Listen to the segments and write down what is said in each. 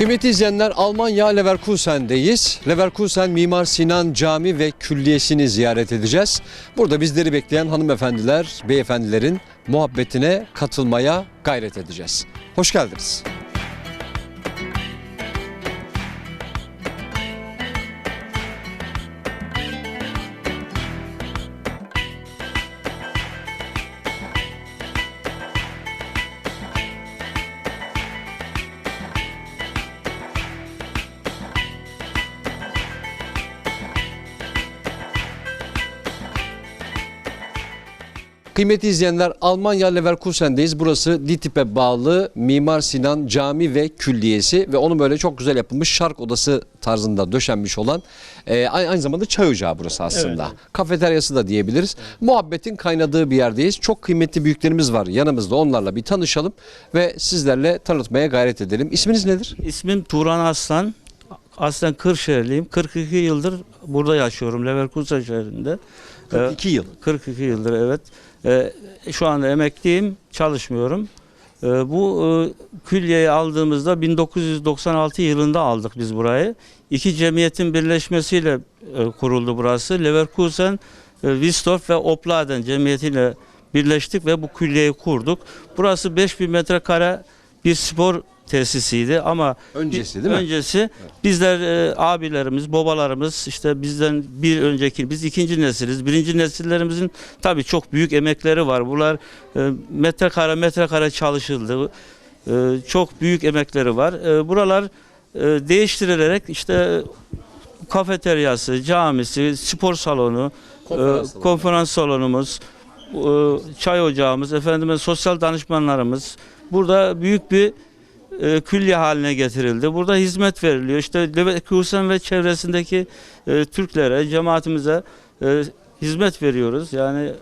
Kıymetli izleyenler Almanya Leverkusen'deyiz. Leverkusen Mimar Sinan Cami ve Külliyesi'ni ziyaret edeceğiz. Burada bizleri bekleyen hanımefendiler, beyefendilerin muhabbetine katılmaya gayret edeceğiz. Hoş geldiniz. Kıymetli izleyenler Almanya Leverkusen'deyiz. Burası DİTİP'e bağlı Mimar Sinan Cami ve Külliyesi ve onun böyle çok güzel yapılmış şark odası tarzında döşenmiş olan e, aynı zamanda çay ocağı burası aslında. Kafeteryası da diyebiliriz. Muhabbetin kaynadığı bir yerdeyiz. Çok kıymetli büyüklerimiz var yanımızda. Onlarla bir tanışalım ve sizlerle tanıtmaya gayret edelim. İsminiz nedir? İsmim Turan Aslan. Aslen Kırşehirliyim. 42 yıldır burada yaşıyorum Leverkusen şehrinde. Ee, 42 yıl. 42 yıldır evet. Ee, şu anda emekliyim, çalışmıyorum. Ee, bu e, külliyeyi aldığımızda 1996 yılında aldık biz burayı. İki cemiyetin birleşmesiyle e, kuruldu burası. Leverkusen, e, Wisdorf ve Opladen cemiyetiyle birleştik ve bu külliyeyi kurduk. Burası 5000 metrekare bir spor tesisiydi ama Öncesi değil mi? Öncesi bizler e, abilerimiz, babalarımız işte bizden bir önceki biz ikinci nesiliz. Birinci nesillerimizin tabii çok büyük emekleri var. Bunlar e, metrekare metrekare çalışıldı. E, çok büyük emekleri var. E, buralar e, değiştirilerek işte kafeteryası, camisi, spor salonu, Konferans e, salonu. konferans salonumuz, e, çay ocağımız, efendime sosyal danışmanlarımız burada büyük bir e, külliye haline getirildi. Burada hizmet veriliyor. İşte Leverkusen ve çevresindeki e, Türklere, cemaatimize e, hizmet veriyoruz. Yani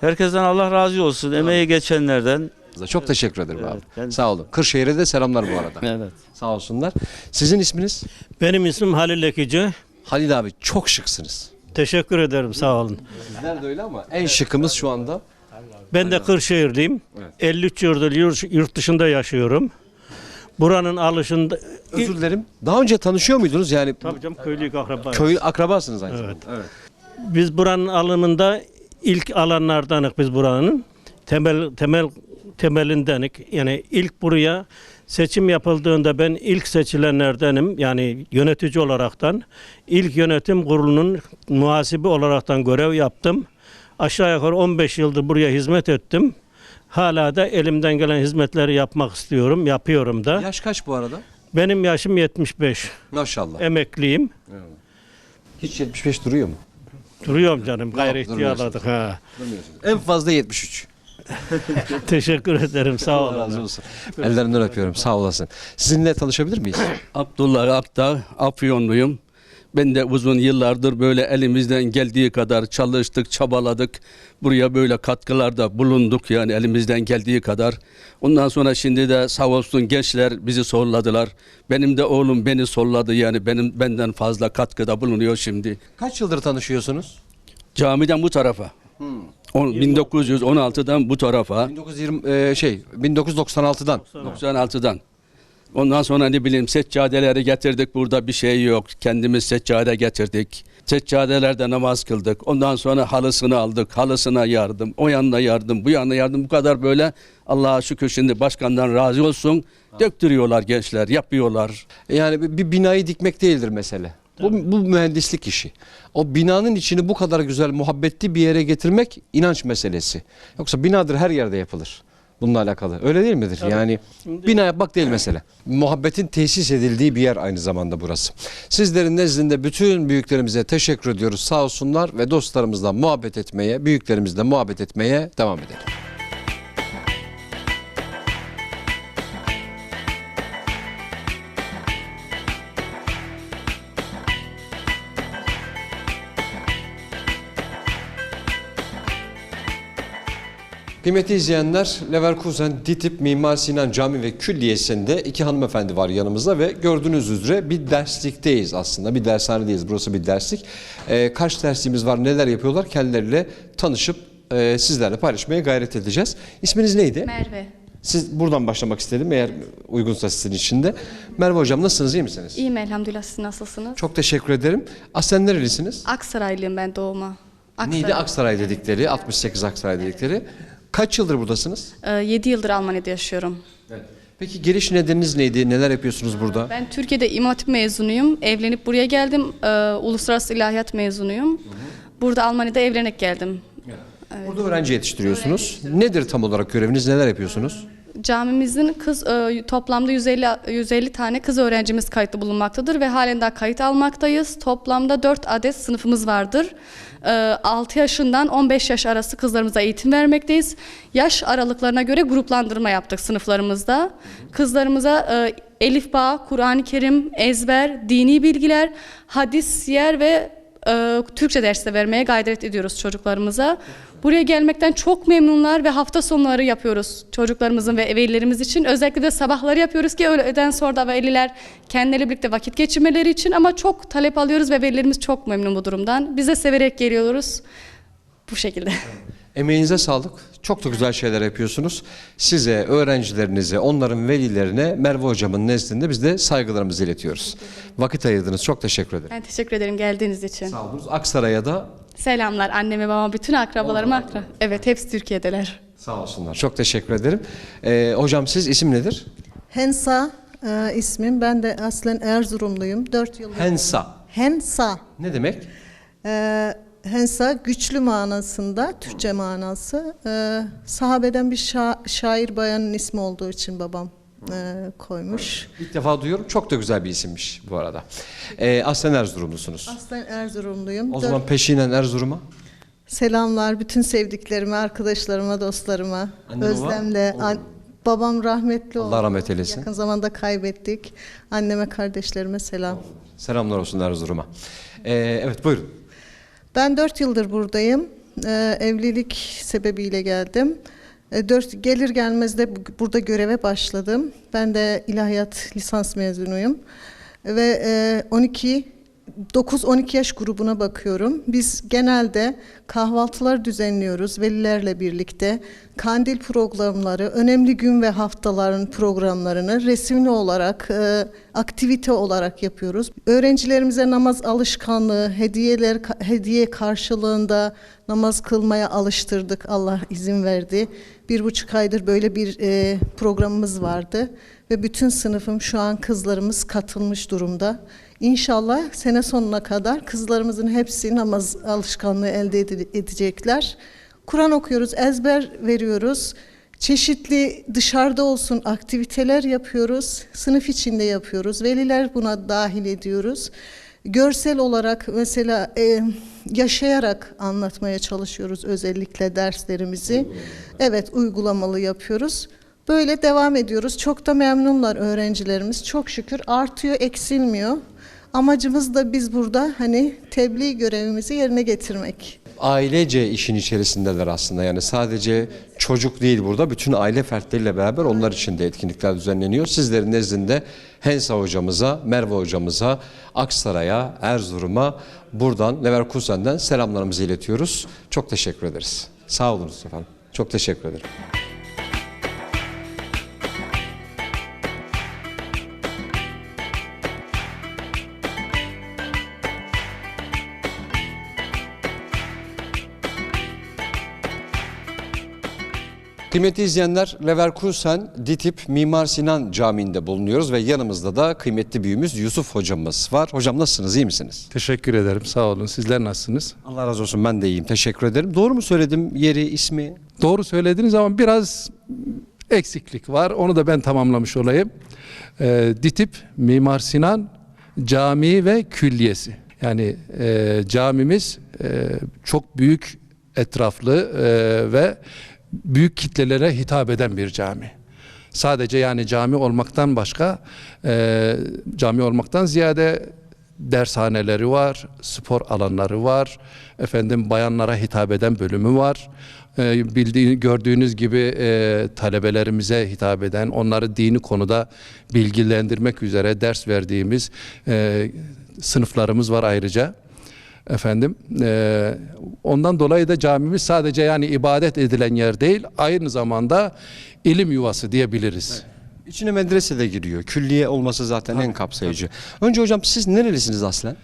herkesten Allah razı olsun. Emeği geçenlerden. Çok teşekkür ederim Evet, abi. ben- Sağ olun. Kırşehir'e de selamlar bu arada. Evet. Sağ olsunlar. Sizin isminiz? Benim ismim Halil Ekici. Halil abi çok şıksınız. Teşekkür ederim sağ olun. Bizler de öyle ama en şıkımız şu anda. Ben de Kırşehirliyim. Evet. 53 yıldır yurt- yurt dışında yaşıyorum. Buranın alışında... Özür dilerim. Daha önce tanışıyor muydunuz? Yani Tabii canım köylü akraba. köy akrabasınız aynı Evet. zamanda. Evet. Biz buranın alımında ilk alanlardanık biz buranın. Temel temel temelindenik. Yani ilk buraya seçim yapıldığında ben ilk seçilenlerdenim. Yani yönetici olaraktan. ilk yönetim kurulunun muhasibi olaraktan görev yaptım. Aşağı yukarı 15 yıldır buraya hizmet ettim. Hala da elimden gelen hizmetleri yapmak istiyorum. Yapıyorum da. Yaş kaç bu arada? Benim yaşım 75. Maşallah. Emekliyim. Hiç 75 duruyor mu? Duruyorum canım. Gayrı duruyorsun. ihtiyarladık. Ha. En fazla 73. Teşekkür ederim. Sağ Allah olun. razı olsun. Ellerinden öpüyorum. Sağ olasın. Sizinle tanışabilir miyiz? Abdullah Akdağ, Afyonluyum. Ben de uzun yıllardır böyle elimizden geldiği kadar çalıştık, çabaladık. Buraya böyle katkılarda bulunduk yani elimizden geldiği kadar. Ondan sonra şimdi de sağ olsun gençler bizi solladılar. Benim de oğlum beni solladı yani benim benden fazla katkıda bulunuyor şimdi. Kaç yıldır tanışıyorsunuz? Camiden bu tarafa. On- 1916'dan bu tarafa. 1920 e, şey 1996'dan. 96'dan. Ondan sonra ne bileyim seccadeleri getirdik burada bir şey yok. Kendimiz seccade getirdik. Seccadelerde namaz kıldık. Ondan sonra halısını aldık. Halısına yardım. O yanına yardım. Bu yanına yardım. Bu kadar böyle Allah'a şükür şimdi başkandan razı olsun. Döktürüyorlar gençler. Yapıyorlar. Yani bir binayı dikmek değildir mesele. Bu, bu mühendislik işi. O binanın içini bu kadar güzel, muhabbetli bir yere getirmek inanç meselesi. Yoksa binadır her yerde yapılır. Bununla alakalı. Öyle değil midir? Yani bina yapmak değil mesele. Muhabbetin tesis edildiği bir yer aynı zamanda burası. Sizlerin nezdinde bütün büyüklerimize teşekkür ediyoruz. Sağ olsunlar ve dostlarımızla muhabbet etmeye, büyüklerimizle muhabbet etmeye devam edelim. Kıymetli izleyenler, Leverkusen DİTİP Mimar Sinan Cami ve Külliyesi'nde iki hanımefendi var yanımızda ve gördüğünüz üzere bir derslikteyiz aslında. Bir dershanedeyiz. Burası bir derslik. Ee, kaç dersliğimiz var, neler yapıyorlar kendileriyle tanışıp e, sizlerle paylaşmaya gayret edeceğiz. İsminiz neydi? Merve. Siz buradan başlamak istedim eğer uygunsa sizin için de. Merve Hocam nasılsınız iyi misiniz? İyiyim elhamdülillah siz nasılsınız? Çok teşekkür ederim. Aslen nerelisiniz? Aksaraylıyım ben doğuma. Neydi Aksaray dedikleri, 68 Aksaray dedikleri. Kaç yıldır buradasınız? 7 yıldır Almanya'da yaşıyorum. Peki geliş nedeniniz neydi? Neler yapıyorsunuz burada? Ben Türkiye'de İmam Hatip mezunuyum. Evlenip buraya geldim. Ee, Uluslararası İlahiyat mezunuyum. Burada Almanya'da evlenerek geldim. Burada öğrenci yetiştiriyorsunuz. Nedir tam olarak göreviniz? Neler yapıyorsunuz? Camimizin kız e, toplamda 150 150 tane kız öğrencimiz kayıtlı bulunmaktadır ve halen daha kayıt almaktayız. Toplamda 4 adet sınıfımız vardır. E, 6 yaşından 15 yaş arası kızlarımıza eğitim vermekteyiz. Yaş aralıklarına göre gruplandırma yaptık sınıflarımızda. Kızlarımıza e, Elif Bağ, Kur'an-ı Kerim, ezber, dini bilgiler, hadis, siyer ve e, Türkçe dersi vermeye gayret ediyoruz çocuklarımıza. Buraya gelmekten çok memnunlar ve hafta sonları yapıyoruz çocuklarımızın ve velilerimiz için. Özellikle de sabahları yapıyoruz ki öğleden sonra da veliler kendileri birlikte vakit geçirmeleri için ama çok talep alıyoruz ve velilerimiz çok memnun bu durumdan. Biz de severek geliyoruz. Bu şekilde. Emeğinize sağlık. Çok da güzel şeyler yapıyorsunuz. Size, öğrencilerinize, onların velilerine Merve Hocam'ın nezdinde biz de saygılarımızı iletiyoruz. Vakit ayırdınız. Çok teşekkür ederim. Ben teşekkür ederim geldiğiniz için. Sağ olun. Aksaray'a da Selamlar anneme, babama, bütün akrabalarıma. Akra evet, hepsi Türkiye'deler. sağ olsunlar. Çok teşekkür ederim. Ee, hocam siz isim nedir? Hensa e, ismim. Ben de aslen Erzurumluyum. 4 yıl. Hensa. Hensa. Ne demek? E, Hensa güçlü manasında, Türkçe manası. E, sahabeden bir şa- şair bayanın ismi olduğu için babam e, koymuş. İlk defa duyuyorum. Çok da güzel bir isimmiş bu arada. Ee, aslen Erzurumlusunuz. Aslen Erzurumluyum. O Dört- zaman peşinen Erzurum'a. Selamlar bütün sevdiklerime, arkadaşlarıma, dostlarıma. Anne, baba? Özlemle. an- babam rahmetli oldu. Allah rahmet eylesin. Yakın zamanda kaybettik. Anneme, kardeşlerime selam. Selamlar olsun Erzurum'a. Ee, evet buyurun. Ben dört yıldır buradayım. Ee, evlilik sebebiyle geldim. Ee, dört, gelir gelmez de bu- burada göreve başladım. Ben de ilahiyat lisans mezunuyum. Ve e, 12 9-12 yaş grubuna bakıyorum. Biz genelde kahvaltılar düzenliyoruz velilerle birlikte. Kandil programları, önemli gün ve haftaların programlarını resimli olarak, e, aktivite olarak yapıyoruz. Öğrencilerimize namaz alışkanlığı, hediyeler hediye karşılığında namaz kılmaya alıştırdık. Allah izin verdi. Bir buçuk aydır böyle bir e, programımız vardı ve bütün sınıfım şu an kızlarımız katılmış durumda. İnşallah sene sonuna kadar kızlarımızın hepsi namaz alışkanlığı elde ede- edecekler. Kur'an okuyoruz, ezber veriyoruz. Çeşitli dışarıda olsun aktiviteler yapıyoruz. Sınıf içinde yapıyoruz. Veliler buna dahil ediyoruz. Görsel olarak mesela e, yaşayarak anlatmaya çalışıyoruz özellikle derslerimizi. Evet uygulamalı yapıyoruz. Böyle devam ediyoruz. Çok da memnunlar öğrencilerimiz. Çok şükür artıyor, eksilmiyor. Amacımız da biz burada hani tebliğ görevimizi yerine getirmek. Ailece işin içerisindeler aslında yani sadece çocuk değil burada bütün aile fertleriyle beraber onlar için de etkinlikler düzenleniyor. Sizlerin nezdinde Hensa hocamıza, Merve hocamıza, Aksaray'a, Erzurum'a buradan Leverkusen'den selamlarımızı iletiyoruz. Çok teşekkür ederiz. Sağ olunuz efendim. Çok teşekkür ederim. Kıymetli izleyenler, Leverkusen Ditip Mimar Sinan Camii'nde bulunuyoruz ve yanımızda da kıymetli büyüğümüz Yusuf hocamız var. Hocam nasılsınız, iyi misiniz? Teşekkür ederim. Sağ olun. Sizler nasılsınız? Allah razı olsun ben de iyiyim, teşekkür ederim. Doğru mu söyledim yeri, ismi? Doğru söylediniz ama biraz eksiklik var. Onu da ben tamamlamış olayım. Ee, DİTİP Mimar Sinan Camii ve Külliyesi. Yani e, camimiz e, çok büyük, etraflı e, ve büyük kitlelere hitap eden bir cami. Sadece yani cami olmaktan başka, e, cami olmaktan ziyade dershaneleri var, spor alanları var, efendim bayanlara hitap eden bölümü var. E, bildiği, gördüğünüz gibi e, talebelerimize hitap eden, onları dini konuda bilgilendirmek üzere ders verdiğimiz e, sınıflarımız var ayrıca. Efendim e, ondan dolayı da camimiz sadece yani ibadet edilen yer değil aynı zamanda ilim yuvası diyebiliriz. İçine medrese de giriyor. Külliye olması zaten en kapsayıcı. Önce hocam siz nerelisiniz aslen?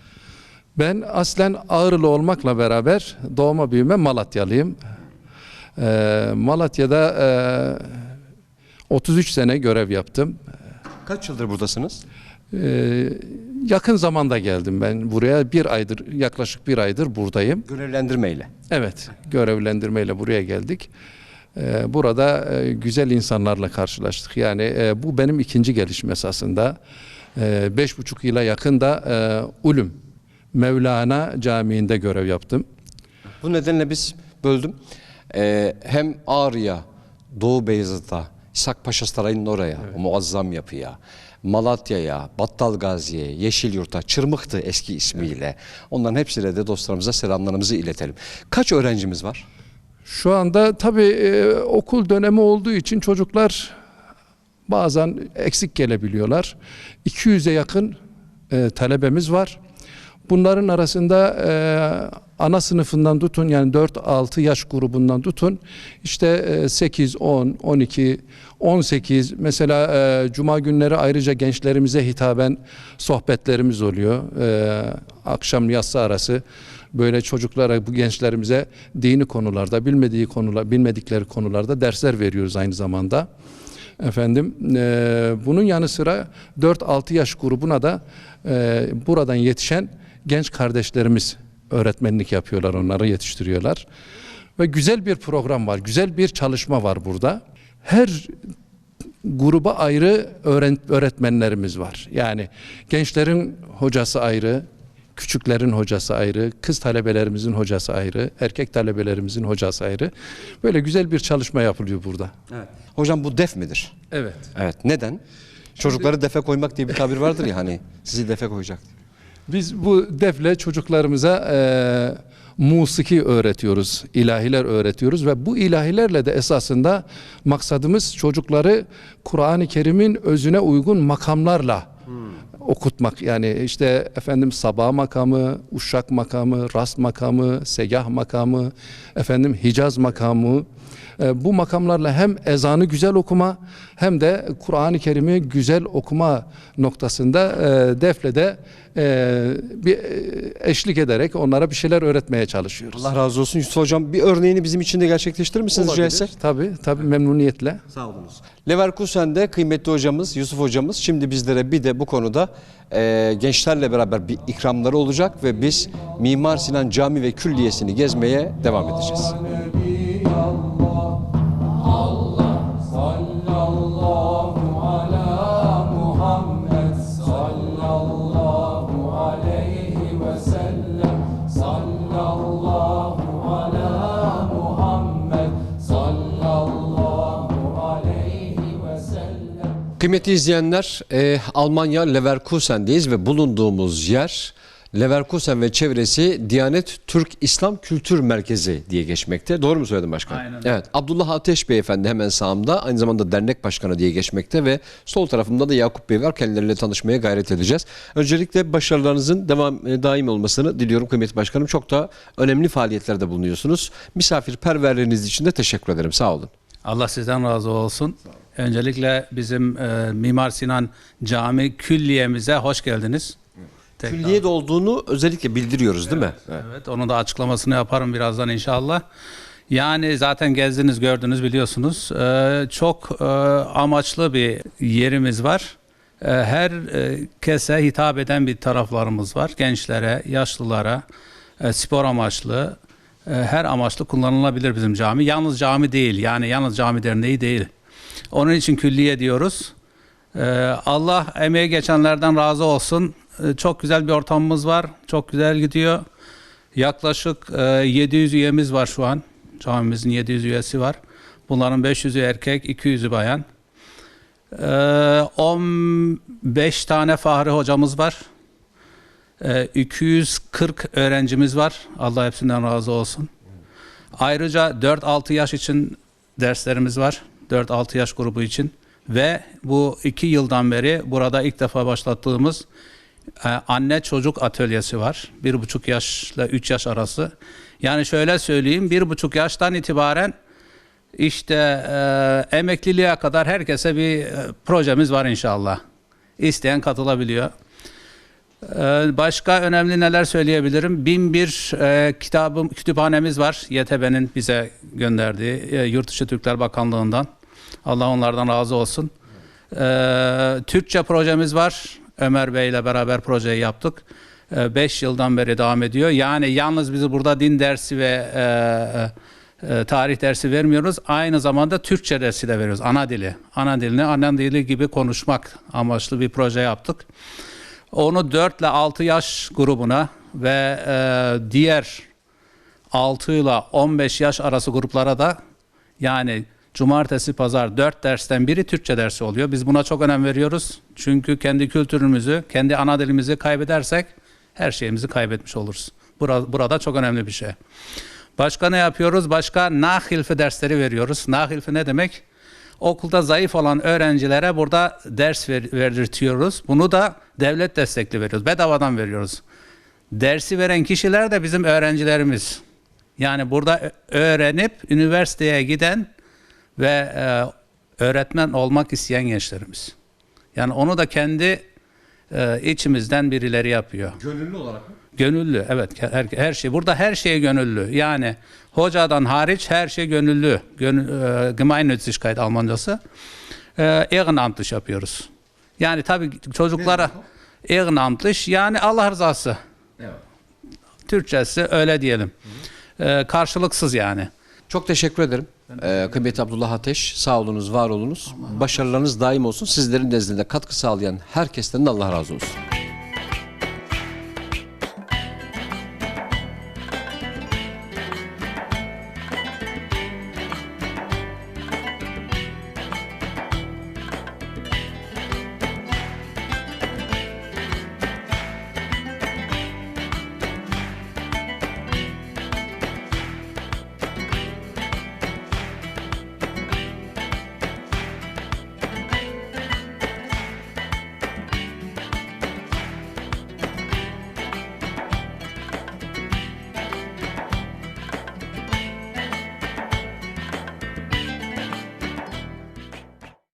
Ben aslen Ağrılı olmakla beraber doğma büyüme Malatyalıyım. Ee, Malatya'da e, 33 sene görev yaptım. Kaç yıldır buradasınız? Ee, yakın zamanda geldim ben buraya. Bir aydır, yaklaşık bir aydır buradayım. Görevlendirmeyle. Evet, görevlendirmeyle buraya geldik. Ee, burada e, güzel insanlarla karşılaştık. Yani e, bu benim ikinci gelişim esasında. Ee, beş buçuk yıla yakın da e, Ulum Mevlana Camii'nde görev yaptım. Bu nedenle biz böldüm. Ee, hem Ağrı'ya, Doğu Beyazıt'a, İshak Paşa Sarayı'nın oraya, o muazzam yapıya, Malatya'ya, Battal Gazi'ye, Yeşilyurt'a, Çırmık'tı eski ismiyle. Onların hepsine de dostlarımıza selamlarımızı iletelim. Kaç öğrencimiz var? Şu anda tabii e, okul dönemi olduğu için çocuklar bazen eksik gelebiliyorlar. 200'e yakın e, talebemiz var. Bunların arasında e, ana sınıfından tutun yani 4-6 yaş grubundan tutun işte e, 8, 10, 12, 18 mesela e, cuma günleri ayrıca gençlerimize hitaben sohbetlerimiz oluyor. E, akşam yatsı arası böyle çocuklara bu gençlerimize dini konularda bilmediği konular bilmedikleri konularda dersler veriyoruz aynı zamanda. Efendim e, bunun yanı sıra 4-6 yaş grubuna da e, buradan yetişen genç kardeşlerimiz öğretmenlik yapıyorlar, onları yetiştiriyorlar. Ve güzel bir program var, güzel bir çalışma var burada. Her gruba ayrı öğretmenlerimiz var. Yani gençlerin hocası ayrı, küçüklerin hocası ayrı, kız talebelerimizin hocası ayrı, erkek talebelerimizin hocası ayrı. Böyle güzel bir çalışma yapılıyor burada. Hocam bu def midir? Evet. Evet. Neden? Çocukları defe koymak diye bir tabir vardır ya hani sizi defe koyacak. Biz bu defle çocuklarımıza e, musiki öğretiyoruz, ilahiler öğretiyoruz ve bu ilahilerle de esasında maksadımız çocukları Kur'an-ı Kerim'in özüne uygun makamlarla okutmak. Yani işte efendim sabah makamı, uşak makamı, rast makamı, segah makamı, efendim Hicaz makamı. E, bu makamlarla hem ezanı güzel okuma hem de Kur'an-ı Kerim'i güzel okuma noktasında e, deflede e, bir eşlik ederek onlara bir şeyler öğretmeye çalışıyoruz. Allah razı olsun. Yusuf Hocam bir örneğini bizim için de gerçekleştirir misiniz rica etsek? Tabii tabii memnuniyetle. Sağ olunuz. Leverkusen'de kıymetli hocamız Yusuf hocamız şimdi bizlere bir de bu konuda e, gençlerle beraber bir ikramları olacak ve biz Mimar Sinan Cami ve Külliyesi'ni gezmeye devam edeceğiz. Kıymetli izleyenler, e, Almanya Leverkusen'deyiz ve bulunduğumuz yer Leverkusen ve çevresi Diyanet Türk İslam Kültür Merkezi diye geçmekte. Doğru mu söyledim başkanım? Aynen. Evet. Abdullah Ateş Beyefendi hemen sağımda. Aynı zamanda dernek başkanı diye geçmekte ve sol tarafımda da Yakup Bey var. Kendileriyle tanışmaya gayret edeceğiz. Öncelikle başarılarınızın devam e, daim olmasını diliyorum kıymetli başkanım. Çok da önemli faaliyetlerde bulunuyorsunuz. Misafirperverliğiniz için de teşekkür ederim. Sağ olun. Allah sizden razı olsun. Öncelikle bizim e, Mimar Sinan Cami Külliyemize hoş geldiniz. Tekrar. Külliyede olduğunu özellikle bildiriyoruz değil mi? Evet. Evet, onun da açıklamasını yaparım birazdan inşallah. Yani zaten gezdiniz, gördünüz, biliyorsunuz. E, çok e, amaçlı bir yerimiz var. E, her e, kese hitap eden bir taraflarımız var. Gençlere, yaşlılara, e, spor amaçlı, e, her amaçlı kullanılabilir bizim cami. Yalnız cami değil, yani yalnız cami derneği değil. Onun için külliye diyoruz. Ee, Allah emeği geçenlerden razı olsun. Ee, Çok güzel bir ortamımız var. Çok güzel gidiyor. Yaklaşık e, 700 üyemiz var şu an. Camimizin 700 üyesi var. Bunların 500'ü erkek, 200'ü bayan. Ee, 15 tane fahri hocamız var. Ee, 240 öğrencimiz var. Allah hepsinden razı olsun. Ayrıca 4-6 yaş için derslerimiz var. 4-6 yaş grubu için. Ve bu iki yıldan beri burada ilk defa başlattığımız Ee, anne çocuk atölyesi var. Bir buçuk yaşla üç yaş arası. Yani şöyle söyleyeyim, bir buçuk yaştan itibaren işte e, emekliliğe kadar herkese bir e, projemiz var inşallah. İsteyen katılabiliyor. Ee, Başka önemli neler söyleyebilirim? Bin bir e, kitabım, kütüphanemiz var. YTB'nin bize gönderdiği e, Yurtdışı Türkler Bakanlığı'ndan. Allah onlardan razı olsun. Ee, Türkçe projemiz var. Ömer Bey ile beraber projeyi yaptık. 5 yıldan beri devam ediyor. Yani yalnız bizi burada din dersi ve e, e, tarih dersi vermiyoruz. Aynı zamanda Türkçe dersi de veriyoruz. Ana dili. Ana dilini ana dili gibi konuşmak amaçlı bir proje yaptık. Onu 4 ile 6 yaş grubuna ve e, diğer 6 ile 15 yaş arası gruplara da yani cumartesi pazar 4 dersten biri Türkçe dersi oluyor. Biz buna çok önem veriyoruz. Çünkü kendi kültürümüzü, kendi ana dilimizi kaybedersek her şeyimizi kaybetmiş oluruz. Burada, burada çok önemli bir şey. Başka ne yapıyoruz? Başka nahilfi dersleri veriyoruz. Nahilfi ne demek? Okulda zayıf olan öğrencilere burada ders ver, verdirtiyoruz. Bunu da devlet destekli veriyoruz. Bedavadan veriyoruz. Dersi veren kişiler de bizim öğrencilerimiz. Yani burada öğrenip üniversiteye giden ve e, öğretmen olmak isteyen gençlerimiz. Yani onu da kendi e, içimizden birileri yapıyor. Gönüllü olarak mı? Gönüllü evet her, her şey. Burada her şey gönüllü. Yani hocadan hariç her şey gönüllü. Gönül, e, Gemeinnützigkeit Almancası. E, Ehrenamtlich yapıyoruz. Yani tabii çocuklara Ehrenamtlich yani Allah rızası. Evet. Türkçesi öyle diyelim. E, karşılıksız yani. Çok teşekkür ederim. Ee, kıymetli Abdullah Ateş, sağ olunuz, var olunuz. Başarılarınız daim olsun. Sizlerin nezdinde katkı sağlayan herkesten de Allah razı olsun.